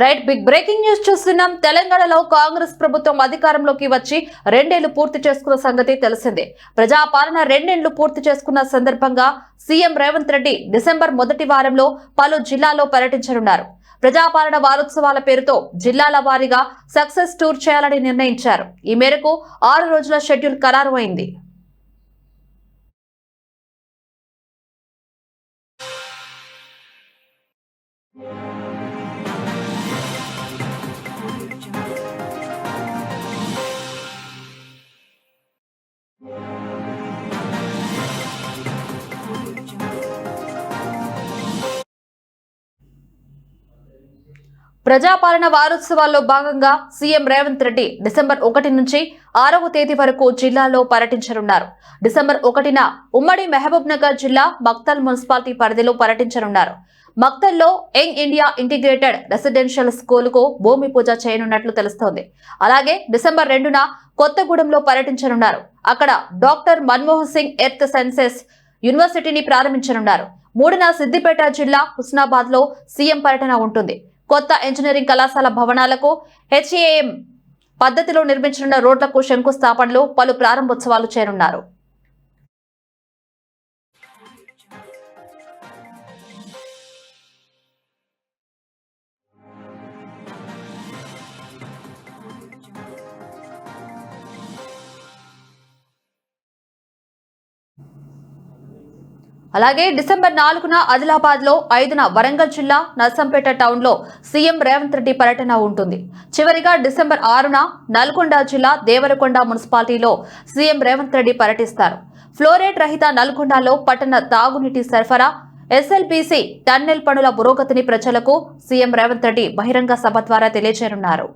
Right big breaking news చూస్తున్నాం. తెలంగాణలో కాంగ్రెస్ ప్రభుత్వం అధికారంలోకి వచ్చి రెండేళ్ళు పూర్తి చేసుకున్న సంగతి తెలిసిందే. ప్రజాపాలన రెండేళ్ళు పూర్తి చేసుకున్న సందర్భంగా సీఎం రేవంత్ రెడ్డి డిసెంబర్ మొదటి వారంలో పలు జిల్లాల్లో పర్యటించనున్నారు. ప్రజాపాలన వారోత్సవాల పేరుతో జిల్లాల వారీగా సక్సెస్ టూర్ చేయాలని నిర్ణయించారు. ఈ మేరకు ఆరు రోజుల షెడ్యూల్ ఖరారు అయింది. ప్రజాపాలన వారోత్సవాల్లో భాగంగా సీఎం రేవంత్ రెడ్డి డిసెంబర్ ఒకటి నుంచి ఆరవ తేదీ వరకు జిల్లాలో పర్యటించనున్నారు. డిసెంబర్ ఒకటిన ఉమ్మడి మహబూబ్ నగర్ జిల్లా మక్తల్ మున్సిపాలిటీ పరిధిలో పర్యటించనున్నారు. మక్తల్లో యంగ్ ఇండియా ఇంటిగ్రేటెడ్ రెసిడెన్షియల్ స్కూల్కు భూమి పూజ చేయనున్నట్లు తెలుస్తోంది. అలాగే డిసెంబర్ రెండున కొత్తగూడెంలో పర్యటించనున్నారు. అక్కడ doctor Manmohan Singh earth sciences యూనివర్సిటీని ప్రారంభించనున్నారు. మూడున సిద్దిపేట జిల్లా హుస్నాబాద్లో సీఎం పర్యటన ఉంటుంది. కొత్త ఇంజనీరింగ్ కళాశాల భవనాలకు హెచ్ఏఎం పద్ధతిలో నిర్మించనున్న రోడ్లకు శంకుస్థాపనలు పలు ప్రారంభోత్సవాలు చేరున్నారు అలాగే డిసెంబర్ నాలుగున ఆదిలాబాద్లో ఐదున వరంగల్ జిల్లా నర్సంపేట టౌన్లో సీఎం రేవంత్ రెడ్డి పర్యటన ఉంటుంది. చివరిగా డిసెంబర్ ఆరున నల్గొండ జిల్లా దేవరకొండ మున్సిపాలిటీలో సీఎం రేవంత్ రెడ్డి పర్యటిస్తారు. ఫ్లోరైడ్ రహిత నల్గొండలో పట్టణ తాగునీటి సరఫరా ఎస్ఎల్బీసీ టన్నెల్ పనుల పురోగతిని ప్రజలకు సీఎం రేవంత్ రెడ్డి బహిరంగ సభ ద్వారా తెలియజేయనున్నారు.